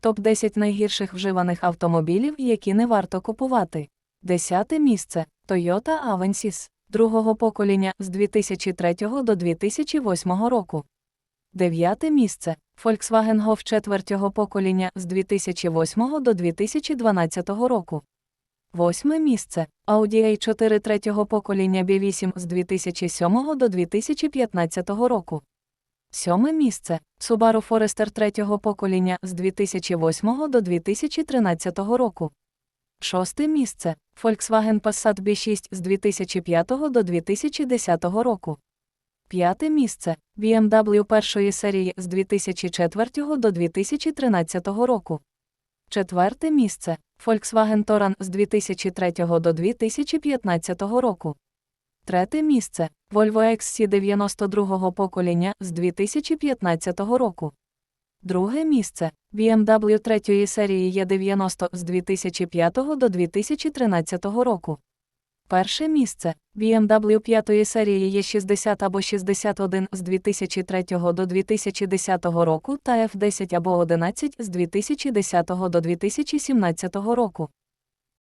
Топ-10 найгірших вживаних автомобілів, які не варто купувати. Десяте місце Toyota Avensis другого покоління з 2003 до 2008 року. Дев'яте місце Volkswagen Golf четвертого покоління з 2008 до 2012 року. Восьме місце Audi A4 третього покоління B8 з 2007 до 2015 року. Сьоме місце Subaru Forester третього покоління з 2008 до 2013 року. Шосте місце Volkswagen Passat B6 з 2005 до 2010 року. П'яте місце BMW першої серії з 2004 до 2013 року. Четверте місце Volkswagen Touran з 2003 до 2015 року. Третє місце Volvo XC 92-го покоління з 2015 року. Друге місце BMW третьої серії E90 з 2005 до 2013 року. Перше місце BMW п'ятої серії E60 або 61 з 2003 до 2010 року та F10 або 11 з 2010 до 2017 року.